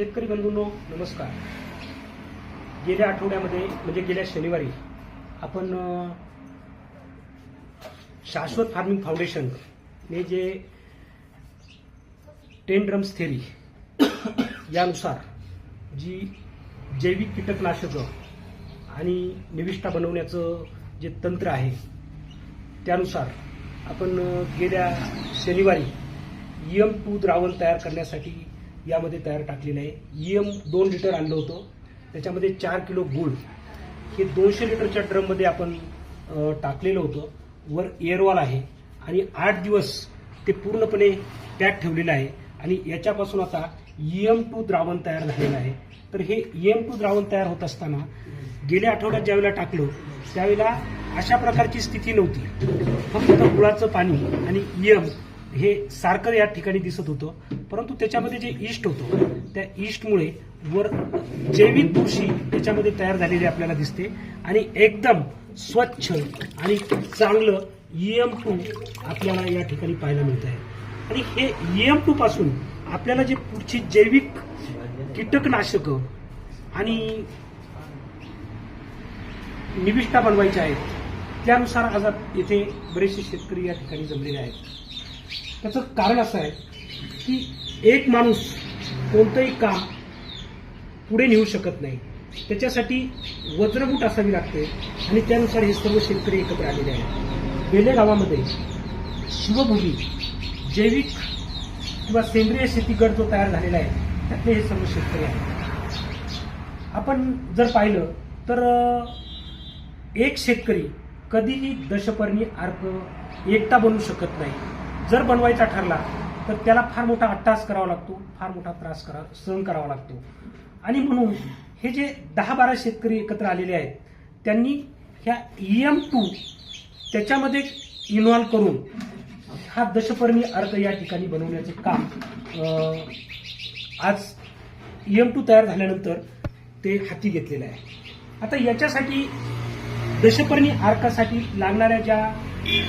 शेतकरी बंधूंनो नमस्कार. गेल्या आठवड्यामध्ये म्हणजे गेल्या शनिवारी आपण शाश्वत फार्मिंग फाउंडेशन ने जे टेन ड्रम्स थेरी यानुसार जी जैविक कीटकनाशकं आणि निविष्ठा बनवण्याचं जे तंत्र आहे त्यानुसार आपण गेल्या शनिवारी एम टू द्रावण तयार करण्यासाठी यामध्ये तयार टाकलेलं आहे. एम दोन लिटर आणलं होतं. त्याच्यामध्ये चार किलो गुळ. हे दोनशे लिटरच्या ड्रममध्ये आपण टाकलेलं होतं. वर एअरवॉल आहे. आणि आठ दिवस ते पूर्णपणे पॅक ठेवलेलं आहे. आणि याच्यापासून आता एम टू द्रावण तयार झालेलं आहे. तर हे एम टू द्रावण तयार होत असताना गेल्या आठवड्यात ज्यावेळेला टाकलो त्यावेळेला अशा प्रकारची स्थिती नव्हती. फक्त गुळाचं पाणी आणि यम हे सारखं या ठिकाणी दिसत होतं. परंतु त्याच्यामध्ये जे ईस्ट होतं त्या ईस्टमुळे वर जैविक बुरशी त्याच्यामध्ये तयार झालेली आपल्याला दिसते. आणि एकदम स्वच्छ आणि चांगलं एम टू आपल्याला या ठिकाणी पाहायला मिळत आहे. आणि हे एम टू पासून आपल्याला जे पुढची जैविक कीटकनाशकं आणि निविष्ठा बनवायच्या आहेत त्यानुसार आज आप- इथे बरेचसे शेतकरी या ठिकाणी जमलेले आहेत. त्याचं कारण असं आहे की एक माणूस कोणतंही काम पुढे नेऊ शकत नाही. त्याच्यासाठी वज्रबूट असावी लागते आणि त्यानुसार हे सर्व शेतकरी एकत्र आलेले आहेत. बेले गावामध्ये शिवभोगी जैविक किंवा सेंद्रिय शेती गट जो तयार झालेला आहे त्यातले हे सर्व शेतकरी आहेत. आपण जर पाहिलं तर एक शेतकरी कधीही दशपर्णी अर्क एकटा बनवू शकत नाही. जर बनवायचा ठरला तर त्याला फार मोठा अट्टास करावा लागतो फार मोठा त्रास करा सहन करावा लागतो. आणि म्हणून हे जे दहा बारा शेतकरी एकत्र आलेले आहेत त्यांनी ह्या एम टू त्याच्यामध्ये इन्व्हॉल्व करून हा दशपर्णी अर्क या ठिकाणी बनवण्याचं काम आज आज एम टू तयार झाल्यानंतर ते हाती घेतलेलं आहे. आता याच्यासाठी दशपर्णी अर्कासाठी लागणाऱ्या ज्या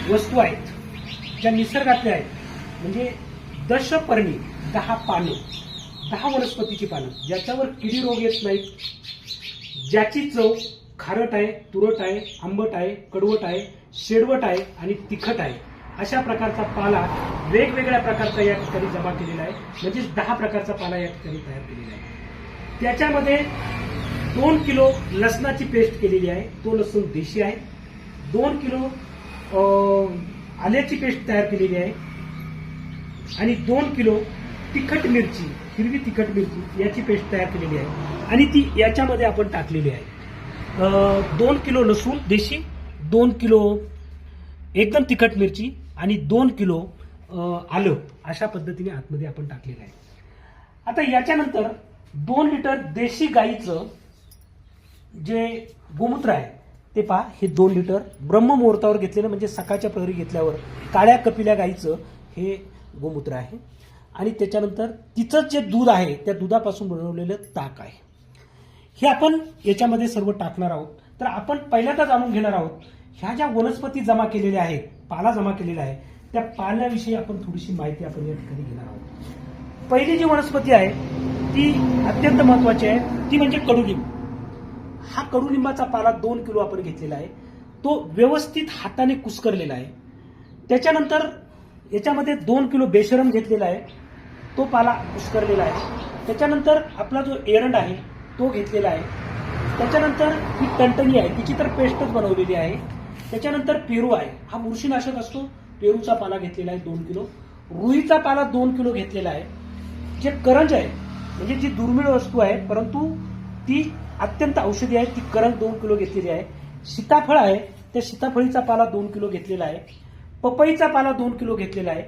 वस्तू आहेत ज्या निसर्गातल्या आहेत म्हणजे दशपर्णी दहा पानं दहा वनस्पतीची पानं ज्याच्यावर किडी रोग येत नाहीत ज्याची चव खारट आहे तुरट आहे आंबट आहे कडवट आहे शेडवट आहे आणि तिखट आहे अशा प्रकारचा पाला वेगवेगळ्या प्रकारचा या ठिकाणी जमा केलेला आहे. म्हणजेच दहा प्रकारचा पाला या ठिकाणी तयार केलेला आहे. त्याच्यामध्ये दोन किलो लसणाची पेस्ट केलेली आहे. तो लसूण देशी आहे. दोन किलो आल्याची पेस्ट तयार केलेली आहे. आणि दोन किलो तिखट मिरची हिरवी तिखट मिरची याची पेस्ट तयार केलेली आहे. आणि ती याच्यामध्ये आपण टाकलेली आहे. दोन किलो लसूण देशी दोन किलो एकदम तिखट मिरची आणि दोन किलो आलं अशा पद्धतीने आतमध्ये आपण टाकलेलं आहे. आता याच्यानंतर दोन लिटर देशी गाईचं जे गोमूत्र आहे ते पहा हे दोन लिटर ब्रह्ममुहूर्तावर घेतलेलं म्हणजे सकाळच्या प्रहरी घेतल्यावर काळ्या कपिल्या गाईचं हे गोमूत्र आहे. आणि त्याच्यानंतर तिचं जे दूध आहे त्या दुधापासून बनवलेलं ताक आहे. हे आपण याच्यामध्ये सर्व टाकणार आहोत. तर आपण पहिल्यांदा जाणून घेणार आहोत ह्या ज्या वनस्पती जमा केलेल्या आहेत पाला जमा केलेला आहे त्या पाल्याविषयी आपण थोडीशी माहिती आपण या ठिकाणी घेणार आहोत. पहिली जी वनस्पती आहे ती अत्यंत महत्वाची आहे. ती म्हणजे कडुलिंब. हा कडुलिंबाचा पाला दोन किलो आपण घेतलेला आहे. तो व्यवस्थित हाताने कुस्करलेला आहे. त्याच्यानंतर याच्यामध्ये दोन किलो बेशरम घेतलेला आहे. तो पाला पुष्करलेला आहे. त्याच्यानंतर आपला जो एरंड आहे तो घेतलेला आहे. त्याच्यानंतर ही टणटणी आहे तिची तर पेस्टच बनवलेली आहे. त्याच्यानंतर पेरू आहे. हा बुरशीनाशक असतो. पेरूचा पाला घेतलेला आहे दोन किलो. रुईचा पाला दोन किलो घेतलेला आहे. जे करंज आहे म्हणजे जी दुर्मिळ वस्तू आहे परंतु ती अत्यंत औषधी आहे. ती करंज दोन किलो घेतलेली आहे. सीताफळ आहे त्या सीताफळीचा पाला दोन किलो घेतलेला आहे. पपईचा पाला दोन किलो घेतलेला आहे.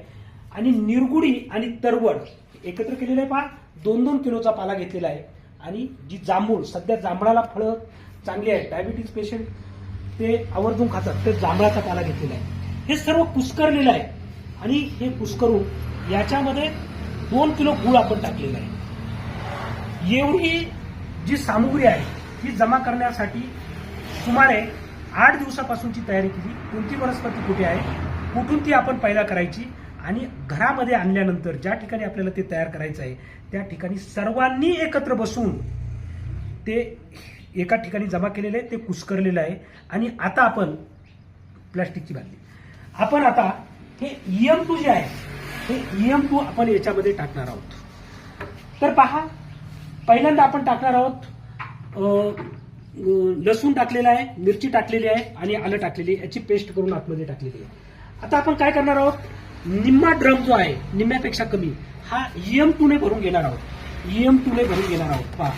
आणि निरगुडी आणि तरवड एकत्र केलेलं आहे पहा. दोन दोन किलोचा पाला घेतलेला आहे. आणि जी जांभूळ सध्या जांभळाला फळं चांगली आहेत. डायबिटीज पेशंट ते आवर्जून खातात. ते जांभळाचा पाला घेतलेला आहे. हे सर्व कुस्करलेलं आहे. आणि हे कुस्करून याच्यामध्ये दोन किलो गुळ आपण टाकलेला आहे. एवढी जी सामुग्री आहे ती जमा करण्यासाठी सुमारे आठ दिवसापासूनची तयारी केली. कोणती वनस्पती कुठे आहे? कुठून ती आपण पैदा करायची आणि घरामध्ये आणल्यानंतर ज्या ठिकाणी आपल्याला ते तयार करायचं आहे त्या ठिकाणी सर्वांनी एकत्र बसून ते एका ठिकाणी जमा केलेलं आहे ते कुस्करलेलं आहे आणि आता आपण प्लास्टिकची बादली. आपण आता हे ईएम टू जे आहे हे ईएम टू आपण याच्यामध्ये टाकणार आहोत. तर पहा पहिल्यांदा आपण टाकणार आहोत लसूण टाकलेला आहे मिरची टाकलेली आहे आणि आलं टाकलेली आहे याची पेस्ट करून आतमध्ये टाकलेली आहे. आता आपण काय करणार आहोत? निम्मा ड्रम जो आहे निम्म्यापेक्षा कमी हा ईएम टू ने भरून घेणार आहोत. ईएम टू ने भरून घेणार आहोत. पहा.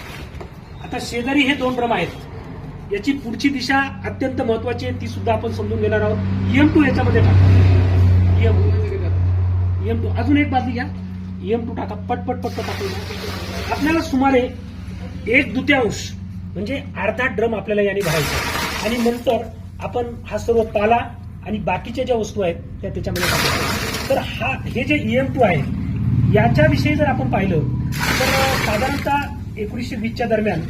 आता शेजारी हे दोन ड्रम आहेत. याची पुढची दिशा अत्यंत महत्वाची आहे ती सुद्धा आपण समजून घेणार आहोत. ईएम टू याच्यामध्ये टाका. ईएम ईएम टू अजून एक बाजू घ्या. ईएम टू टाका. पटपट पटपट टाकून. आपल्याला सुमारे एक दुत्यांश म्हणजे अर्धा ड्रम आपल्याला याने भरायचा आणि नंतर आपण हा सर्व पाला आणि बाकीच्या ज्या वस्तू आहेत त्या त्याच्यामध्ये तर हा हे जे ईएम टू आहे याच्याविषयी जर आपण पाहिलं तर साधारणतः एकोणीसशे वीसच्या दरम्यान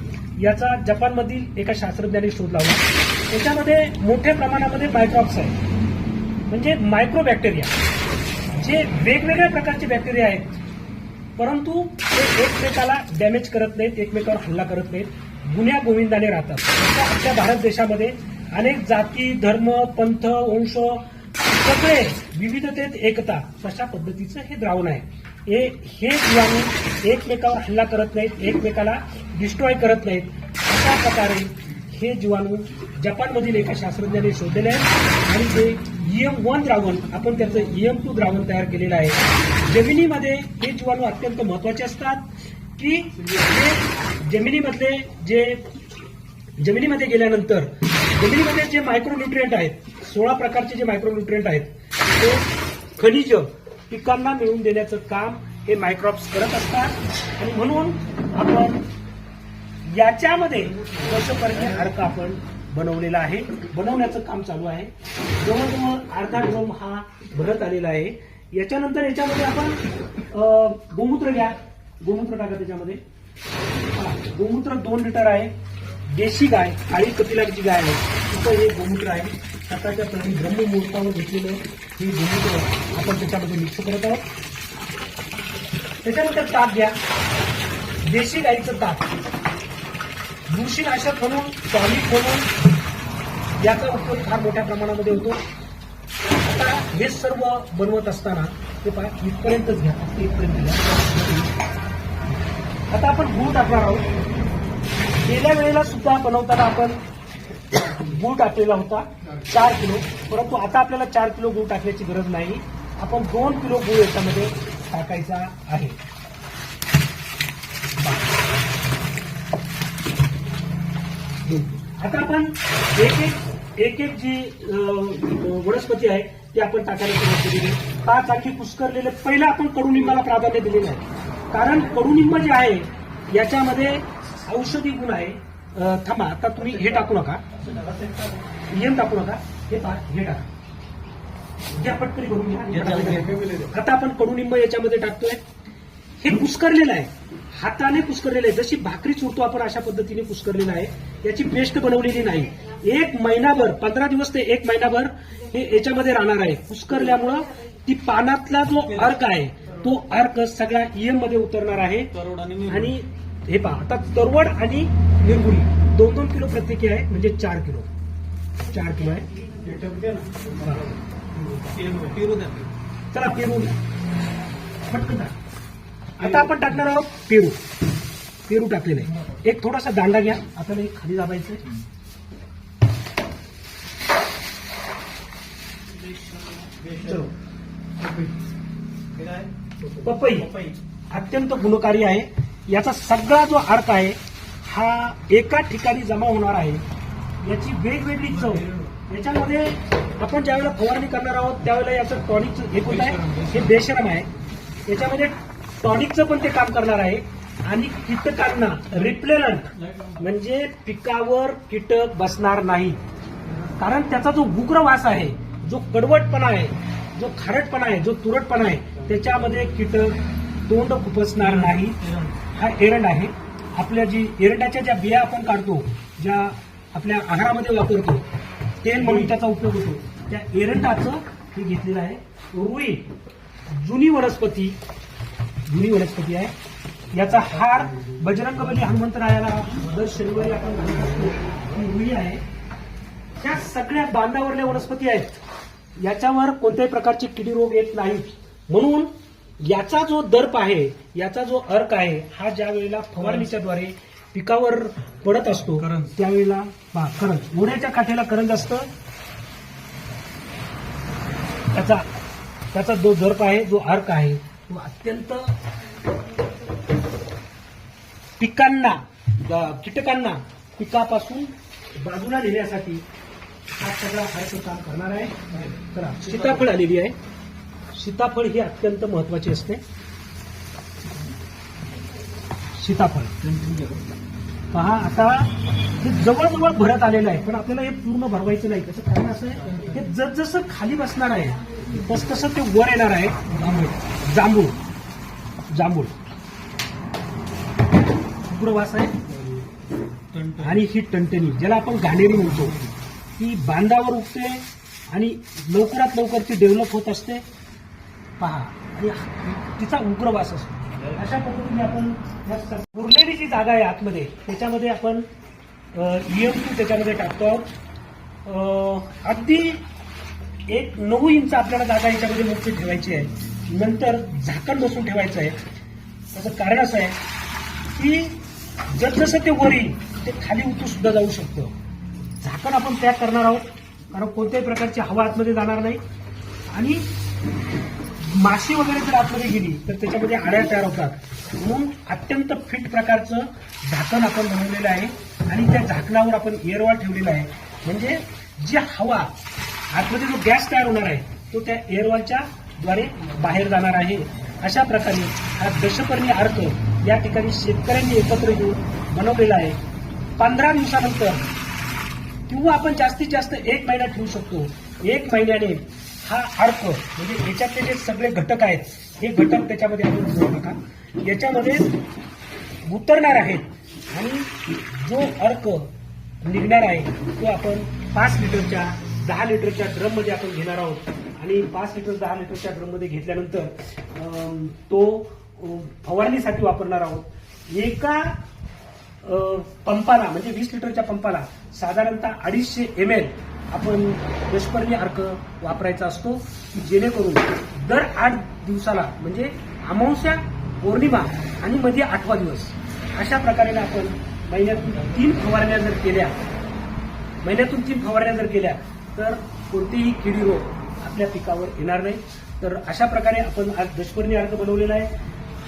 याचा जपानमधील एका शास्त्रज्ञाने शोध लावला. त्याच्यामध्ये मोठ्या प्रमाणामध्ये मायक्रॉप्स आहेत. म्हणजे मायक्रो बॅक्टेरिया जे वेगवेगळ्या प्रकारचे बॅक्टेरिया आहेत. परंतु ते एकमेकाला डॅमेज करत नाहीत एकमेकावर हल्ला करत नाहीत. गुन्ह्या गोविंदाने राहतात. आपल्या भारत देशामध्ये अनेक जाती धर्म पंथ वंश सगळे विविधतेत एकता. अशा पद्धतीचं हे द्रावण आहे. हे हे जीवाणू एकमेकावर हल्ला करत नाहीत एकमेकाला डिस्ट्रॉय करत नाहीत. अशा प्रकारे हे जीवाणू जपानमधील एका शास्त्रज्ञाने शोधलेले आहेत आणि ते ईएम वन द्रावण आपण त्याचं ईएम टू द्रावण तयार केलेलं आहे. जमिनीमध्ये हे जीवाणू अत्यंत महत्त्वाचे असतात की जमिनीमधले जे जमिनीमध्ये गेल्यानंतर जमिनीमध्ये जे मायक्रोन्युट्रियंट आहेत सोळा प्रकारचे जे मायक्रोन्युट्रियंट आहेत ते खनिज पिकांना मिळवून देण्याचं काम हे मायक्रॉप्स करत असतात. आणि म्हणून आपण याच्यामध्ये वर्षपर्यंत अर्क आपण बनवलेला आहे. बनवण्याचं काम चालू आहे. जवळजवळ अर्धा ड्रम हा भरत आलेला आहे. याच्यानंतर याच्यामध्ये आपण गोमूत्र घ्या. गोमूत्र टाका त्याच्यामध्ये. गोमूत्र दोन लिटर आहे. देशी गाय काळी कपिलाची गाय आहे. तिथं हे गोमूत्र आहे. सकाळच्या प्रमाणे ब्रह्ममुहूर्तावर घेतलेलं हे गोमूत्र आपण त्याच्यामध्ये मिक्स करत आहोत. त्याच्यानंतर ताप घ्या. देशी गाईचं ताप बुरशीनाशक म्हणून टॉनिक म्हणून याचा उपयोग फार मोठ्या प्रमाणामध्ये होतो. आता हे सर्व बनवत असताना ते पहा इथपर्यंतच घ्या. इथपर्यंत घ्या. आता आपण गुळ टाकणार आहोत. गेल्या वेळेला सुद्धा बनवताना आपण गूळ टाकलेला होता चार किलो. परंतु आता आपल्याला चार किलो गूळ टाकण्याची गरज नाही. आपण दोन किलो गूळ याच्यामध्ये टाकायचा आहे. आता आपण एक एक एक एक जी वनस्पती आहे ती आपण टाकायला सुरुवात केलेली आहे. पाच आखी पुष्करलेले पहिला आपण कडुनिंबाला प्राधान्य दिलेलं आहे. कारण कडुनिंब जे आहे याच्यामध्ये औषधी गुण आहे. थांबा आता तुम्ही हे टाकू नका. नियम टाकू नका. हे पहा हे टाका. घ्या पटकरी करून घ्या. आता आपण कडुनिंब याच्यामध्ये टाकतोय. हे कुस्करलेलं आहे. हाताने कुस्करलेलं आहे. जशी भाकरी चुरतो आपण अशा पद्धतीने कुस्करलेलं आहे. याची पेस्ट बनवलेली नाही. एक महिनाभर पंधरा दिवस ते एक महिनाभर हे याच्यामध्ये राहणार आहे. कुस्करल्यामुळं ती पानातला जो अर्क आहे तो अर्क सगळा ईएममध्ये उतरणार आहे. आणि हे पहा, आता तरवड आणि दोन दोन किलो प्रत्येकी म्हणजे चार किलो. चार किलो आहे. चला, पेरू टाक. आता आपण टाकणार आहोत पेरू. पेरू आहे. एक थोडासा दांडा घ्या. आपल्याला एक खाली दाबायचं चलो. पपई. अत्यंत गुणकारी आहे. याचा सगळा जो अर्थ आहे हा एका ठिकाणी जमा होणार आहे. याची वेगवेगळी चव. याच्यामध्ये आपण ज्यावेळेला फवारणी करणार आहोत त्यावेळेला याचं टॉनिकचं हे कोणतं आहे? हे बेशरम आहे. याच्यामध्ये टॉनिकचं पण ते काम करणार आहे. आणि कीटकांना रिप्लेलंट म्हणजे पिकावर कीटक बसणार नाही. कारण त्याचा जो उग्र वास आहे जो कडवटपणा आहे जो खारटपणा आहे जो तुरटपणा आहे त्याच्यामध्ये कीटक तोंड खुपसणार नाही हा एरंड आहे. आपल्या जी एरंडाच्या ज्या बिया आपण काढतो ज्या आपल्या आहारामध्ये वापरतो तेल म्हणून त्याचा उपयोग होतो. त्या एरंडाचं हे घेतलेलं आहे. रुई जुनी वनस्पती जुनी वनस्पती आहे. याचा हार बजरंगबली हनुमंतरायाला दर शनिवारी आपण घालत असतो. ही रुई आहे. त्या सगळ्या बांधावरल्या वनस्पती आहेत. याच्यावर कोणत्याही प्रकारचे किडी रोग येत नाहीत. म्हणून याचा जो दर्प आहे याचा जो अर्क आहे हा ज्या वेळेला फवारणीच्या द्वारे पिकावर पडत असतो. त्यावेळेला करंज. ओढ्याच्या काठेला करंज असतं. त्याचा त्याचा जो दर्प आहे जो अर्क आहे तो अत्यंत पिकांना कीटकांना पिकापासून बाजूला नेण्यासाठी हा सगळा अर्क काम करणार आहे. सीताफळ आलेली आहे. सीताफळ ही अत्यंत महत्वाची असते. सीताफळ. पहा आता हे जवळजवळ भरत आलेलं आहे पण आपल्याला हे पूर्ण भरवायचं नाही. त्याचं कारण असं आहे हे जसजसं खाली बसणार आहे तस तसं ते वर येणार आहे. जांभूळ. जांभूळ. उग्रवास आहे. आणि ही टणटणी ज्याला आपण घाणेरी म्हणतो ती बांधावर उठते आणि लवकरात लवकर ती डेव्हलप होत असते. पहा. आणि तिचा उग्रवास असतो. अशा पद्धतीने आपण या उरलेली जी जागा आहे आतमध्ये. त्याच्यामध्ये आपण ईएम टू त्याच्यामध्ये टाकतो आहोत. अगदी एक नऊ इंच आपल्याला जागा याच्यामध्ये मोठी ठेवायची आहे. नंतर झाकण बसून ठेवायचं आहे. त्याचं कारण असं आहे की जसजसं ते वर येईल ते खाली उतरू सुद्धा जाऊ शकतं. झाकण आपण पॅक करणार आहोत. कारण कोणत्याही प्रकारची हवा आतमध्ये जाणार नाही. आणि माशी वगैरे जर आतमध्ये गेली तर त्याच्यामध्ये आड्या तयार होतात. म्हणून अत्यंत फिट प्रकारचं झाकण आपण बनवलेलं आहे आणि त्या झाकणावर आपण एअरवॉल ठेवलेला आहे. म्हणजे जी हवा आतमध्ये जो गॅस तयार होणार आहे तो त्या एअरवॉलच्या द्वारे बाहेर जाणार आहे. अशा प्रकारे हा दशपर्णी अर्थ या ठिकाणी शेतकऱ्यांनी एकत्र येऊन बनवलेला आहे. पंधरा दिवसानंतर किंवा आपण जास्तीत जास्त एक महिना ठेवू शकतो. एक महिन्याने हा अर्थ म्हणजे याच्यातले जे सगळे घटक आहेत हे घटक त्याच्यामध्ये आपण जोडू नका. याच्यामध्ये उतरणार आहेत आणि जो अर्क निघणार आहे तो आपण पाच लिटरच्या दहा लिटरच्या ड्रममध्ये आपण घेणार आहोत. आणि पाच लिटर दहा लिटरच्या ड्रममध्ये घेतल्यानंतर तो फवारणीसाठी वापरणार आहोत. एका पंपाला म्हणजे वीस लिटरच्या पंपाला साधारणतः अडीचशे एम एल आपण दशपर्णी अर्क वापरायचा असतो की जेणेकरून दर आठ दिवसाला म्हणजे अमावस्या पौर्णिमा आणि मध्ये आठवा दिवस अशा प्रकारे आपण महिन्यातून तीन फवारण्या जर केल्या महिन्यातून तीन फवारण्या जर केल्या तर कोणतेही किडी रोग आपल्या पिकावर येणार नाही. तर अशा प्रकारे आपण आज दशपर्णी अर्क बनवलेला आहे.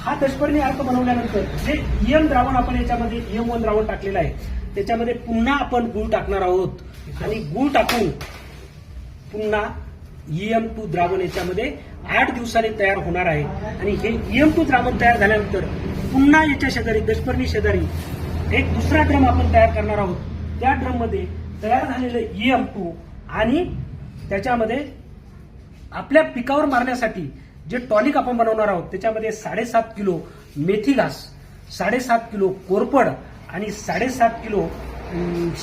हा दशपर्णी अर्क बनवल्यानंतर जे इयम द्रावण आपण याच्यामध्ये इयम वन द्रावण टाकलेलं आहे त्याच्यामध्ये पुन्हा आपण गुळ टाकणार आहोत. आणि गुळ टाकून पुन्हा ईएम टू द्रावण याच्यामध्ये आठ दिवसांनी तयार होणार आहे. आणि हे ईएम टू द्रावण तयार झाल्यानंतर पुन्हा याच्या शेजारी दशपर्णी शेजारी एक दुसरा ड्रम आपण तयार करणार आहोत. त्या ड्रममध्ये तयार झालेलं ईएम टू आणि त्याच्यामध्ये आपल्या पिकावर मारण्यासाठी जे टॉनिक आपण बनवणार आहोत त्याच्यामध्ये साडेसात किलो मेथी घास साडेसात किलो कोरपड आणि साडेसात किलो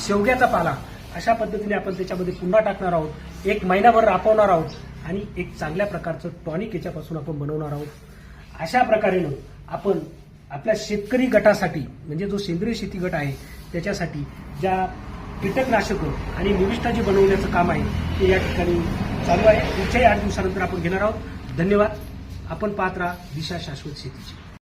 शेवग्याचा पाला अशा पद्धतीने आपण त्याच्यामध्ये पुन्हा टाकणार आहोत. एक महिनाभर राबवणार आहोत आणि एक चांगल्या प्रकारचं टॉनिक याच्यापासून आपण बनवणार आहोत. अशा प्रकारेनं आपण आपल्या शेतकरी गटासाठी म्हणजे जो सेंद्रिय शेती गट आहे त्याच्यासाठी ज्या कीटकनाशकं आणि निविष्ठा जी बनवण्याचं काम आहे ते या ठिकाणी चालू आहे. पुढच्याही आठ दिवसानंतर आपण घेणार आहोत. धन्यवाद. आपण पाहत राहा दिशा शाश्वत शेतीची.